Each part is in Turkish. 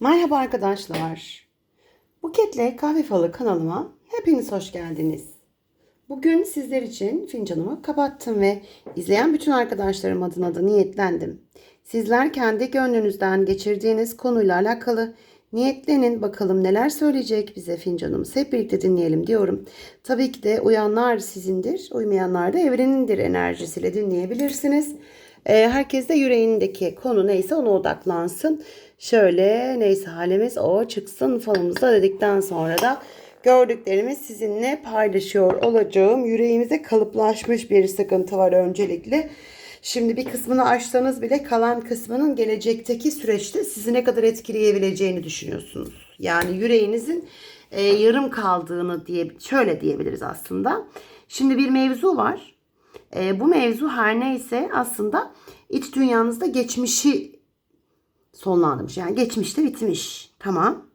Merhaba arkadaşlar. Buketle Kahve Falı kanalıma hepiniz hoş geldiniz. Bugün sizler için fincanımı kapattım ve izleyen bütün arkadaşlarım adına da niyetlendim. Sizler kendi gönlünüzden geçirdiğiniz konuyla alakalı niyetlenin bakalım neler söyleyecek bize fincanımız. Hep birlikte dinleyelim diyorum. Tabii ki de uyanlar sizindir, uymayanlar da evrenindir enerjisiyle dinleyebilirsiniz. Ee, herkes de yüreğindeki konu neyse ona odaklansın. Şöyle neyse halimiz o çıksın falımıza dedikten sonra da gördüklerimi sizinle paylaşıyor olacağım. Yüreğimize kalıplaşmış bir sıkıntı var öncelikle. Şimdi bir kısmını açsanız bile kalan kısmının gelecekteki süreçte sizi ne kadar etkileyebileceğini düşünüyorsunuz. Yani yüreğinizin e, yarım kaldığını diye şöyle diyebiliriz aslında. Şimdi bir mevzu var. E, bu mevzu her neyse aslında iç dünyanızda geçmişi sonlandırmış. Yani geçmişte bitmiş. Tamam.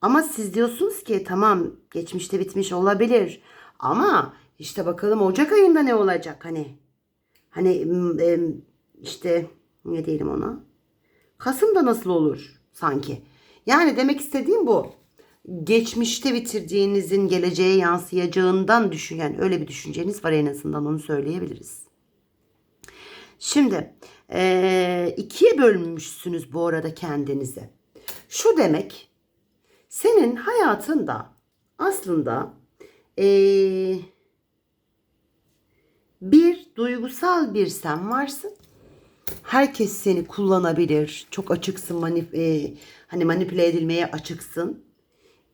Ama siz diyorsunuz ki tamam geçmişte bitmiş olabilir. Ama işte bakalım Ocak ayında ne olacak hani. Hani işte ne diyelim ona. Kasım'da nasıl olur sanki. Yani demek istediğim bu. Geçmişte bitirdiğinizin geleceğe yansıyacağından düşün. Yani öyle bir düşünceniz var en azından onu söyleyebiliriz. Şimdi ikiye bölmüşsünüz bu arada kendinizi. Şu demek senin hayatında aslında bir duygusal bir sen varsın. Herkes seni kullanabilir. Çok açıksın, manip, eee, hani manipüle edilmeye açıksın.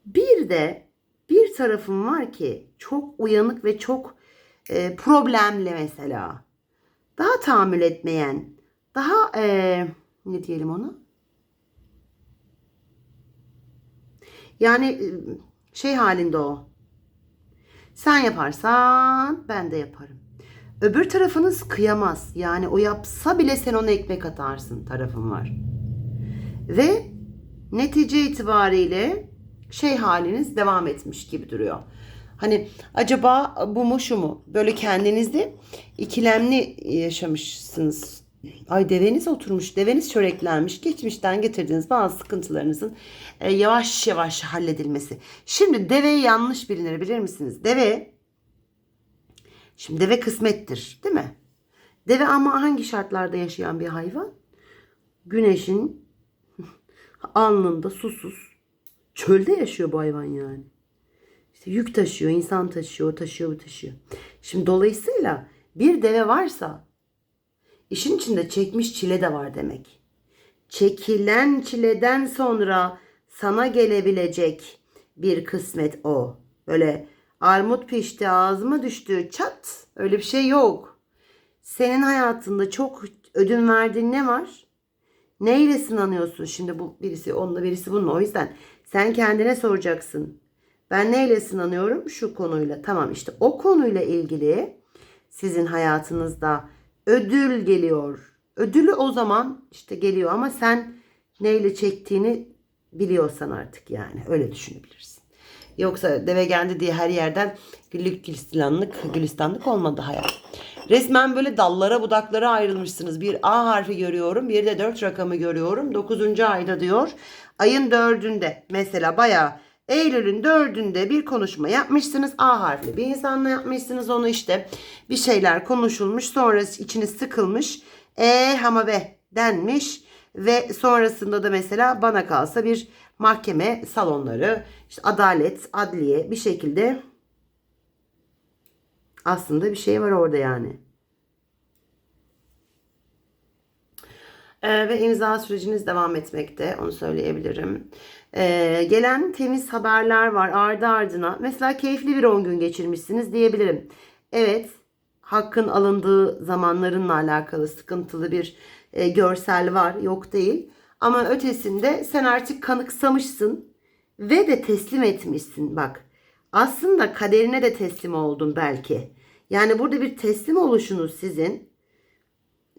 Bir de bir tarafın var ki çok uyanık ve çok eee, problemli mesela daha tahammül etmeyen, daha eee, ne diyelim ona? Yani e, şey halinde o. Sen yaparsan ben de yaparım. Öbür tarafınız kıyamaz. Yani o yapsa bile sen ona ekmek atarsın tarafın var. Ve netice itibariyle şey haliniz devam etmiş gibi duruyor. Hani acaba bu mu şu mu? Böyle kendinizde ikilemli yaşamışsınız. Ay deveniz oturmuş, deveniz çöreklenmiş. Geçmişten getirdiğiniz bazı sıkıntılarınızın e, yavaş yavaş halledilmesi. Şimdi deve yanlış bilinir bilir misiniz? Deve, şimdi deve kısmettir değil mi? Deve ama hangi şartlarda yaşayan bir hayvan? Güneşin alnında susuz. Çölde yaşıyor bu hayvan yani. İşte yük taşıyor, insan taşıyor, taşıyor, taşıyor. Şimdi dolayısıyla bir deve varsa işin içinde çekmiş çile de var demek. Çekilen çileden sonra sana gelebilecek bir kısmet o. Böyle armut pişti ağzıma düştü çat öyle bir şey yok. Senin hayatında çok ödün verdiğin ne var? Neyle sınanıyorsun şimdi bu birisi onunla birisi bununla o yüzden sen kendine soracaksın. Ben neyle sınanıyorum? Şu konuyla. Tamam işte o konuyla ilgili sizin hayatınızda ödül geliyor. Ödülü o zaman işte geliyor ama sen neyle çektiğini biliyorsan artık yani öyle düşünebilirsin. Yoksa deve geldi diye her yerden güllük gülistanlık, gülistanlık olmadı hayat. Resmen böyle dallara budaklara ayrılmışsınız. Bir A harfi görüyorum. Bir de 4 rakamı görüyorum. 9. ayda diyor. Ayın 4'ünde mesela bayağı Eylül'ün 4'ünde bir konuşma yapmışsınız. A harfli bir insanla yapmışsınız. Onu işte bir şeyler konuşulmuş. Sonra içiniz sıkılmış. E ama be denmiş. Ve sonrasında da mesela bana kalsa bir mahkeme salonları, işte adalet, adliye bir şekilde aslında bir şey var orada yani. Ee, ve imza süreciniz devam etmekte. Onu söyleyebilirim. Ee, gelen temiz haberler var ardı ardına. Mesela keyifli bir 10 gün geçirmişsiniz diyebilirim. Evet hakkın alındığı zamanlarınla alakalı sıkıntılı bir e, görsel var. Yok değil. Ama ötesinde sen artık kanıksamışsın ve de teslim etmişsin. Bak aslında kaderine de teslim oldun belki. Yani burada bir teslim oluşunuz sizin.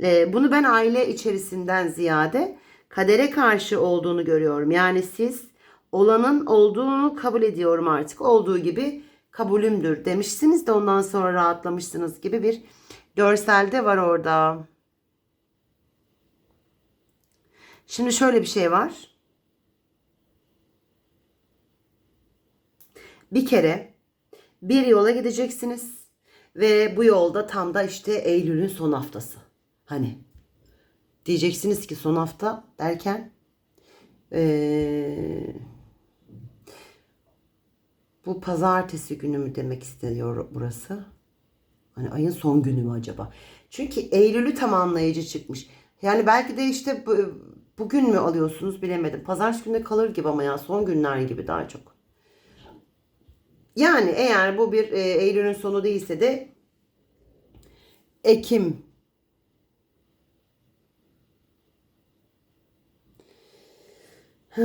Ee, bunu ben aile içerisinden ziyade kadere karşı olduğunu görüyorum. Yani siz olanın olduğunu kabul ediyorum artık. Olduğu gibi kabulümdür demişsiniz de ondan sonra rahatlamışsınız gibi bir görselde var orada. Şimdi şöyle bir şey var. Bir kere bir yola gideceksiniz ve bu yolda tam da işte Eylül'ün son haftası. Hani diyeceksiniz ki son hafta derken ee, bu pazartesi günü mü demek isteniyor burası? Hani ayın son günü mü acaba? Çünkü Eylül'ü tamamlayıcı çıkmış. Yani belki de işte bu, bugün mü alıyorsunuz bilemedim. Pazartesi günde kalır gibi ama ya son günler gibi daha çok. Yani eğer bu bir e, Eylül'ün sonu değilse de Ekim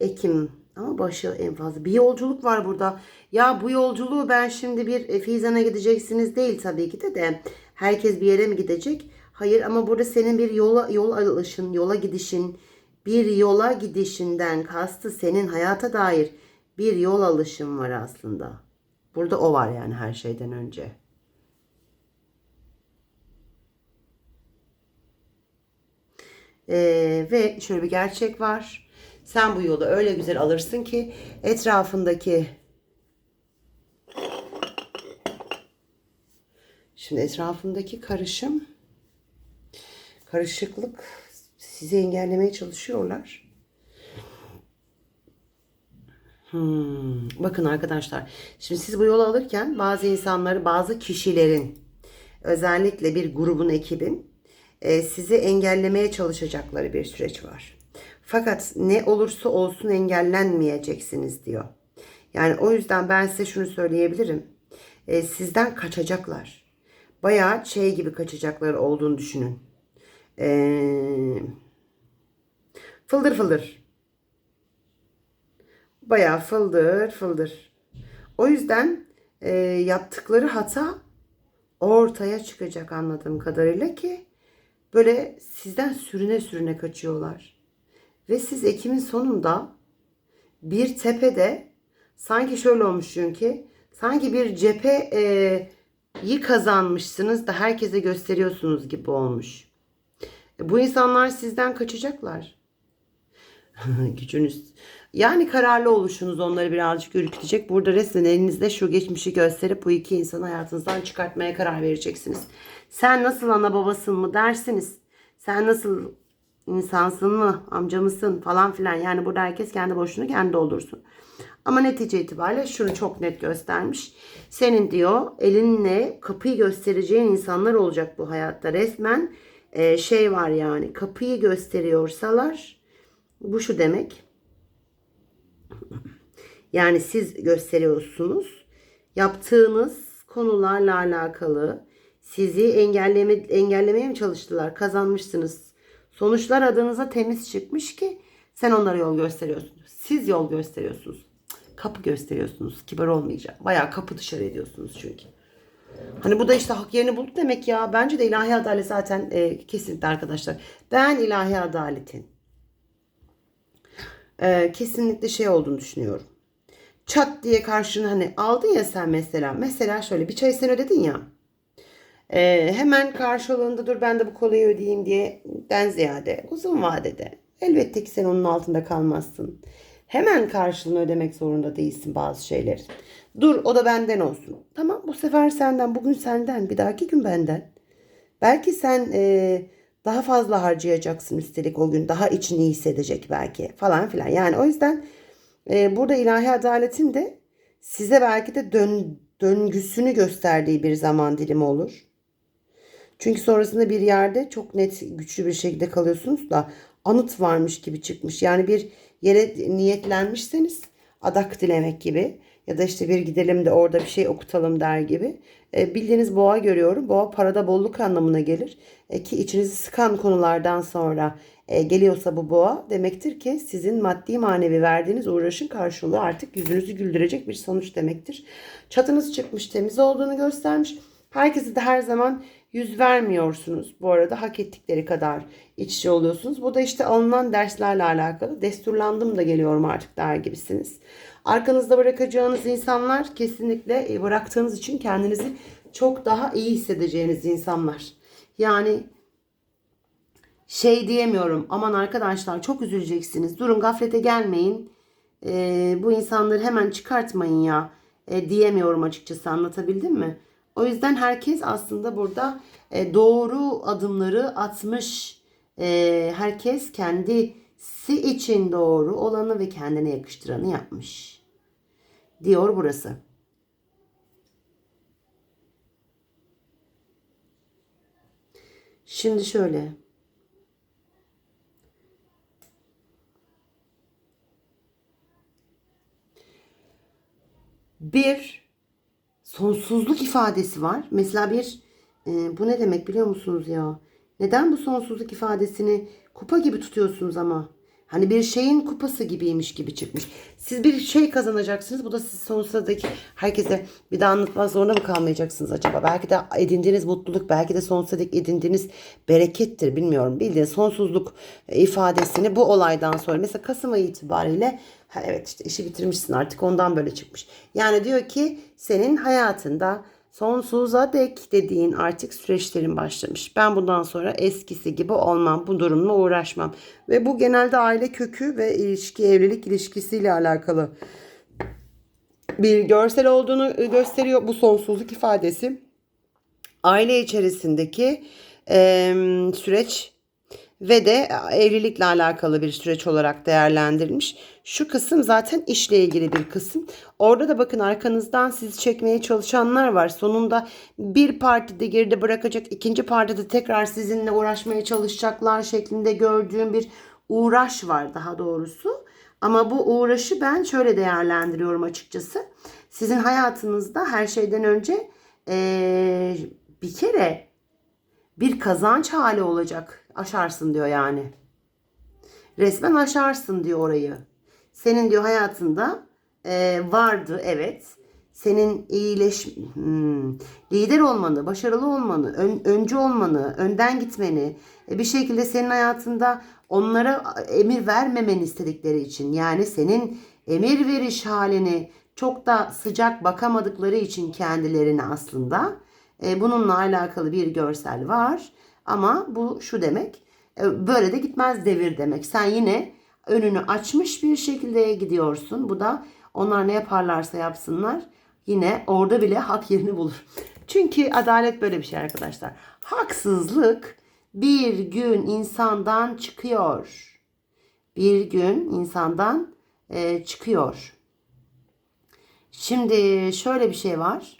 Ekim ama başı en fazla. Bir yolculuk var burada. Ya bu yolculuğu ben şimdi bir e, Fizan'a gideceksiniz değil tabii ki de de. Herkes bir yere mi gidecek? Hayır ama burada senin bir yola yol alışın, yola gidişin, bir yola gidişinden kastı senin hayata dair bir yol alışın var aslında. Burada o var yani her şeyden önce. Ee, ve şöyle bir gerçek var. Sen bu yolu öyle güzel alırsın ki etrafındaki Şimdi etrafındaki karışım karışıklık sizi engellemeye çalışıyorlar. Hmm, Bakın arkadaşlar. Şimdi siz bu yolu alırken bazı insanları, bazı kişilerin özellikle bir grubun, ekibin e, sizi engellemeye çalışacakları bir süreç var. Fakat ne olursa olsun engellenmeyeceksiniz diyor. Yani o yüzden ben size şunu söyleyebilirim. E, sizden kaçacaklar. Bayağı şey gibi kaçacaklar olduğunu düşünün. E, fıldır fıldır. Bayağı fıldır fıldır. O yüzden e, yaptıkları hata ortaya çıkacak anladığım kadarıyla ki böyle sizden sürüne sürüne kaçıyorlar. Ve siz Ekim'in sonunda bir tepede sanki şöyle olmuş çünkü sanki bir cephe e, kazanmışsınız da herkese gösteriyorsunuz gibi olmuş. E, bu insanlar sizden kaçacaklar. Gücünüz. Yani kararlı oluşunuz onları birazcık ürkütecek. Burada resmen elinizde şu geçmişi gösterip bu iki insanı hayatınızdan çıkartmaya karar vereceksiniz. Sen nasıl ana babasın mı dersiniz. Sen nasıl insansın mı, amca mısın falan filan. Yani burada herkes kendi boşluğunu kendi doldursun. Ama netice itibariyle şunu çok net göstermiş. Senin diyor elinle kapıyı göstereceğin insanlar olacak bu hayatta. Resmen e, şey var yani kapıyı gösteriyorsalar bu şu demek. Yani siz gösteriyorsunuz. Yaptığınız konularla alakalı sizi engelleme, engellemeye mi çalıştılar? Kazanmışsınız. Sonuçlar adınıza temiz çıkmış ki sen onlara yol gösteriyorsunuz. Siz yol gösteriyorsunuz. Kapı gösteriyorsunuz. Kibar olmayacak. Bayağı kapı dışarı ediyorsunuz çünkü. Hani bu da işte hak yerini buldu demek ya. Bence de ilahi adalet zaten e, kesinlikle arkadaşlar. Ben ilahi adaletin e, kesinlikle şey olduğunu düşünüyorum. Çat diye karşına hani aldın ya sen mesela. Mesela şöyle bir çay sen ödedin ya. E, hemen karşılığında dur ben de bu kolayı ödeyeyim diye den ziyade uzun vadede elbette ki sen onun altında kalmazsın. Hemen karşılığını ödemek zorunda değilsin bazı şeyleri. Dur o da benden olsun. Tamam bu sefer senden bugün senden bir dahaki gün benden. Belki sen e, daha fazla harcayacaksın üstelik o gün daha içini iyi hissedecek belki falan filan. Yani o yüzden e, burada ilahi adaletin de size belki de dön, döngüsünü gösterdiği bir zaman dilimi olur. Çünkü sonrasında bir yerde çok net güçlü bir şekilde kalıyorsunuz da anıt varmış gibi çıkmış. Yani bir yere niyetlenmişseniz adak dilemek gibi ya da işte bir gidelim de orada bir şey okutalım der gibi. E, bildiğiniz boğa görüyorum. Boğa parada bolluk anlamına gelir. E, ki içinizi sıkan konulardan sonra e, geliyorsa bu boğa demektir ki sizin maddi manevi verdiğiniz uğraşın karşılığı artık yüzünüzü güldürecek bir sonuç demektir. Çatınız çıkmış temiz olduğunu göstermiş. Herkese de her zaman yüz vermiyorsunuz. Bu arada hak ettikleri kadar iç oluyorsunuz. Bu da işte alınan derslerle alakalı. Desturlandım da geliyorum artık der gibisiniz. Arkanızda bırakacağınız insanlar kesinlikle e, bıraktığınız için kendinizi çok daha iyi hissedeceğiniz insanlar. Yani şey diyemiyorum. Aman arkadaşlar çok üzüleceksiniz. Durun gaflete gelmeyin. Ee, bu insanları hemen çıkartmayın ya. E, diyemiyorum açıkçası anlatabildim mi? O yüzden herkes aslında burada e, doğru adımları atmış. E, herkes kendisi için doğru olanı ve kendine yakıştıranı yapmış. Diyor burası. Şimdi şöyle. Bir sonsuzluk ifadesi var. Mesela bir e, bu ne demek biliyor musunuz ya? Neden bu sonsuzluk ifadesini kupa gibi tutuyorsunuz ama? Hani bir şeyin kupası gibiymiş gibi çıkmış. Siz bir şey kazanacaksınız. Bu da siz sonsuza dek herkese bir daha anlatmak zorunda mı kalmayacaksınız acaba? Belki de edindiğiniz mutluluk, belki de sonsuza dek edindiğiniz berekettir bilmiyorum. Bildiğiniz sonsuzluk ifadesini bu olaydan sonra mesela Kasım ayı itibariyle evet işte işi bitirmişsin artık ondan böyle çıkmış. Yani diyor ki senin hayatında sonsuza dek dediğin artık süreçlerin başlamış. Ben bundan sonra eskisi gibi olmam. Bu durumla uğraşmam. Ve bu genelde aile kökü ve ilişki, evlilik ilişkisiyle alakalı bir görsel olduğunu gösteriyor bu sonsuzluk ifadesi. Aile içerisindeki e, süreç ve de evlilikle alakalı bir süreç olarak değerlendirilmiş. Şu kısım zaten işle ilgili bir kısım. Orada da bakın arkanızdan sizi çekmeye çalışanlar var. Sonunda bir partide geride bırakacak, ikinci partide tekrar sizinle uğraşmaya çalışacaklar şeklinde gördüğüm bir uğraş var daha doğrusu. Ama bu uğraşı ben şöyle değerlendiriyorum açıkçası. Sizin hayatınızda her şeyden önce ee, bir kere bir kazanç hali olacak. Aşarsın diyor yani. Resmen aşarsın diyor orayı. Senin diyor hayatında e, vardı evet. Senin iyileş hmm, lider olmanı, başarılı olmanı, ön, öncü olmanı, önden gitmeni, e, bir şekilde senin hayatında onlara emir vermemeni istedikleri için yani senin emir veriş halini çok da sıcak bakamadıkları için kendilerine aslında e, bununla alakalı bir görsel var. Ama bu şu demek. e, Böyle de gitmez devir demek. Sen yine önünü açmış bir şekilde gidiyorsun. Bu da onlar ne yaparlarsa yapsınlar yine orada bile hak yerini bulur. Çünkü adalet böyle bir şey arkadaşlar. Haksızlık bir gün insandan çıkıyor. Bir gün insandan e, çıkıyor. Şimdi şöyle bir şey var.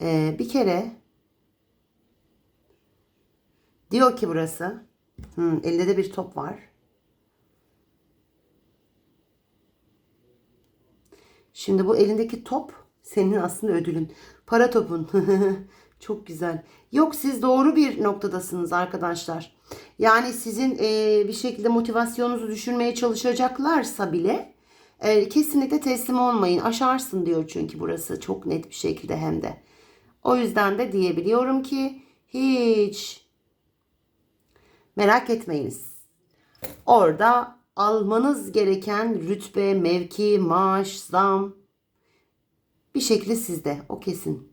Ee, bir kere diyor ki burası hmm, elde de bir top var. Şimdi bu elindeki top senin aslında ödülün. Para topun. Çok güzel. Yok siz doğru bir noktadasınız arkadaşlar. Yani sizin e, bir şekilde motivasyonunuzu düşürmeye çalışacaklarsa bile e, kesinlikle teslim olmayın. Aşarsın diyor çünkü burası çok net bir şekilde hem de. O yüzden de diyebiliyorum ki hiç merak etmeyiniz. Orada almanız gereken rütbe, mevki, maaş, zam bir şekilde sizde. O kesin.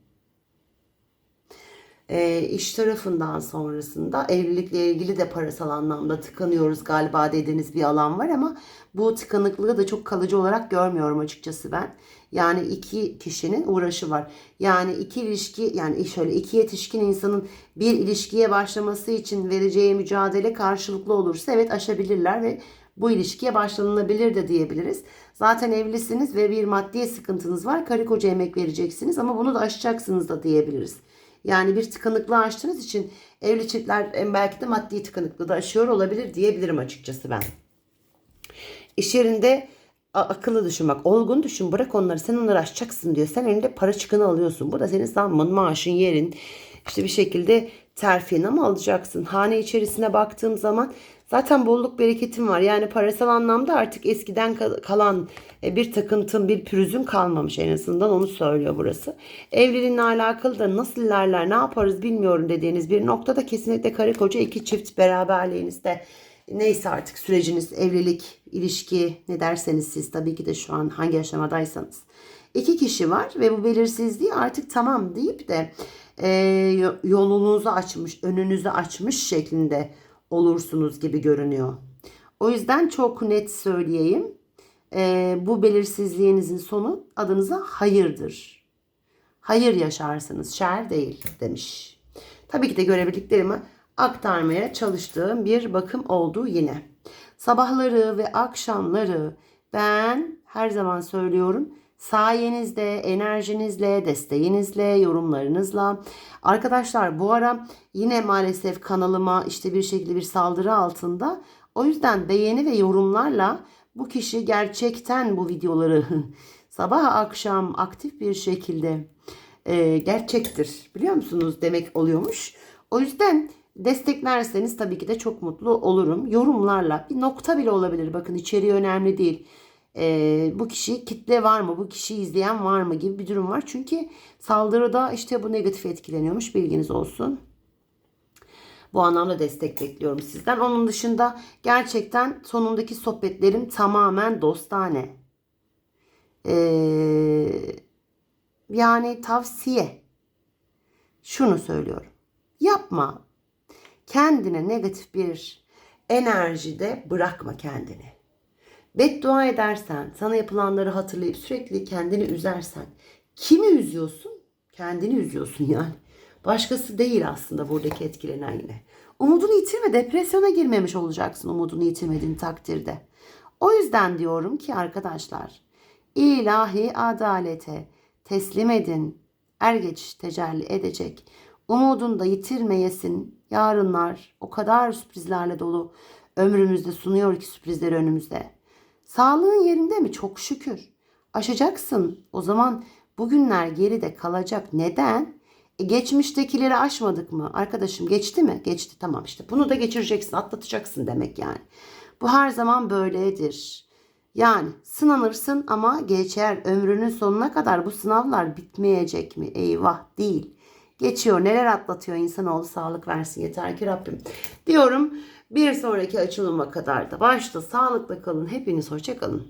E, iş tarafından sonrasında evlilikle ilgili de parasal anlamda tıkanıyoruz galiba dediğiniz bir alan var ama bu tıkanıklığı da çok kalıcı olarak görmüyorum açıkçası ben. Yani iki kişinin uğraşı var. Yani iki ilişki yani şöyle iki yetişkin insanın bir ilişkiye başlaması için vereceği mücadele karşılıklı olursa evet aşabilirler ve bu ilişkiye başlanılabilir de diyebiliriz. Zaten evlisiniz ve bir maddi sıkıntınız var. Karı koca emek vereceksiniz ama bunu da aşacaksınız da diyebiliriz. Yani bir tıkanıklığı aştığınız için evli çiftler belki de maddi tıkanıklığı da aşıyor olabilir diyebilirim açıkçası ben. İş yerinde akıllı düşün bak olgun düşün bırak onları sen onları aşacaksın diyor. Sen elinde para çıkını alıyorsun. Bu da senin zammın maaşın yerin işte bir şekilde terfin ama alacaksın. Hane içerisine baktığım zaman zaten bolluk bereketim var. Yani parasal anlamda artık eskiden kalan e, bir takıntın bir pürüzün kalmamış en azından onu söylüyor burası. Evliliğinle alakalı da nasıl ilerler ne yaparız bilmiyorum dediğiniz bir noktada kesinlikle karı koca iki çift beraberliğinizde neyse artık süreciniz evlilik, ilişki ne derseniz siz tabii ki de şu an hangi aşamadaysanız İki kişi var ve bu belirsizliği artık tamam deyip de e, yo- yolunuzu açmış, önünüzü açmış şeklinde olursunuz gibi görünüyor. O yüzden çok net söyleyeyim. E, bu belirsizliğinizin sonu adınıza hayırdır. Hayır yaşarsınız, şer değil demiş. Tabii ki de görebildiklerimi aktarmaya çalıştığım bir bakım oldu yine. Sabahları ve akşamları ben her zaman söylüyorum sayenizde, enerjinizle, desteğinizle, yorumlarınızla. Arkadaşlar bu ara yine maalesef kanalıma işte bir şekilde bir saldırı altında. O yüzden beğeni ve yorumlarla bu kişi gerçekten bu videoları sabah akşam aktif bir şekilde e, gerçektir biliyor musunuz demek oluyormuş. O yüzden desteklerseniz tabii ki de çok mutlu olurum. Yorumlarla bir nokta bile olabilir. Bakın içeriği önemli değil. E, bu kişi kitle var mı? Bu kişiyi izleyen var mı? gibi bir durum var. Çünkü saldırıda işte bu negatif etkileniyormuş. Bilginiz olsun. Bu anlamda destek bekliyorum sizden. Onun dışında gerçekten sonundaki sohbetlerim tamamen dostane. Ee, yani tavsiye. Şunu söylüyorum. Yapma. Kendine negatif bir enerjide bırakma kendini. Beddua edersen, sana yapılanları hatırlayıp sürekli kendini üzersen, kimi üzüyorsun? Kendini üzüyorsun yani. Başkası değil aslında buradaki etkilenen yine. Umudunu yitirme, depresyona girmemiş olacaksın umudunu yitirmediğin takdirde. O yüzden diyorum ki arkadaşlar, ilahi adalete teslim edin. Er geç tecelli edecek. Umudunu da yitirmeyesin. Yarınlar o kadar sürprizlerle dolu. Ömrümüzde sunuyor ki sürprizleri önümüzde. Sağlığın yerinde mi? Çok şükür. Aşacaksın. O zaman bugünler geride kalacak. Neden? E, geçmiştekileri aşmadık mı? Arkadaşım geçti mi? Geçti tamam işte. Bunu da geçireceksin, atlatacaksın demek yani. Bu her zaman böyledir. Yani sınanırsın ama geçer ömrünün sonuna kadar bu sınavlar bitmeyecek mi? Eyvah değil. Geçiyor neler atlatıyor insanoğlu sağlık versin yeter ki Rabbim. Diyorum bir sonraki açılıma kadar da başta sağlıkla kalın hepiniz hoşça kalın.